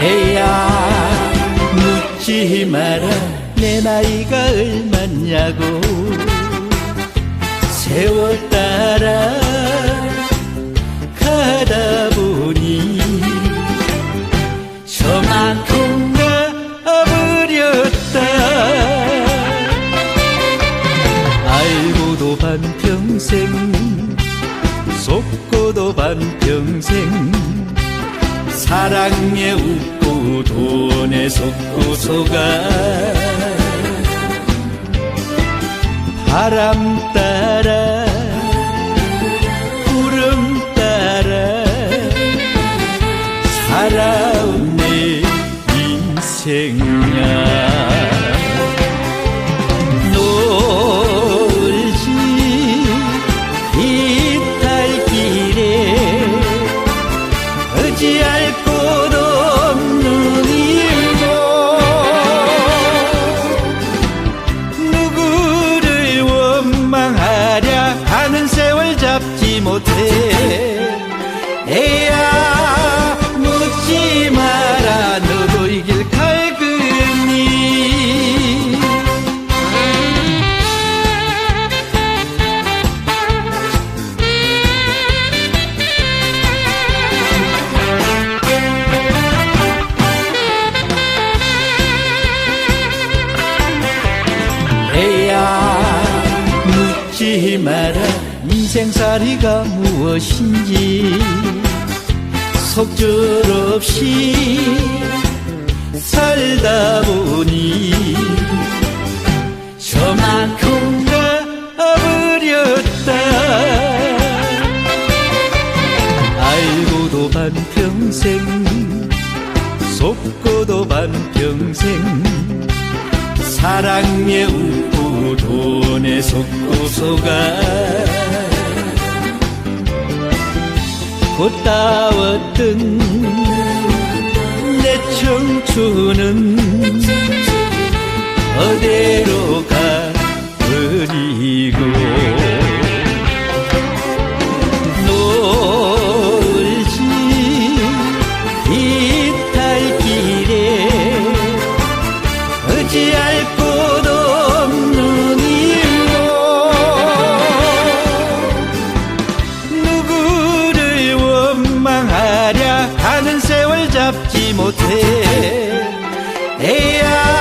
애야 묻지 마라. 내 나이가 얼마냐고. 세월 따라 가다 보니 저만큼 가버렸다. 알고도 반평생 속고도 반평생 사랑에 웃고 돈에 속고 속아. 바람 따라 구름 따라 살아온 내 인생야 못해. 애야 묻지 마라. 너도 이길 갈그니 애야 묻지 마라 인생살이가 무엇인지 속절없이 살다 보니 저만큼 가버렸다. 알고도 반평생 속고도 반평생 사랑에 웃고 돈에 속고 속아 꽃다웠던 내 청춘은 잡지 못해. 에야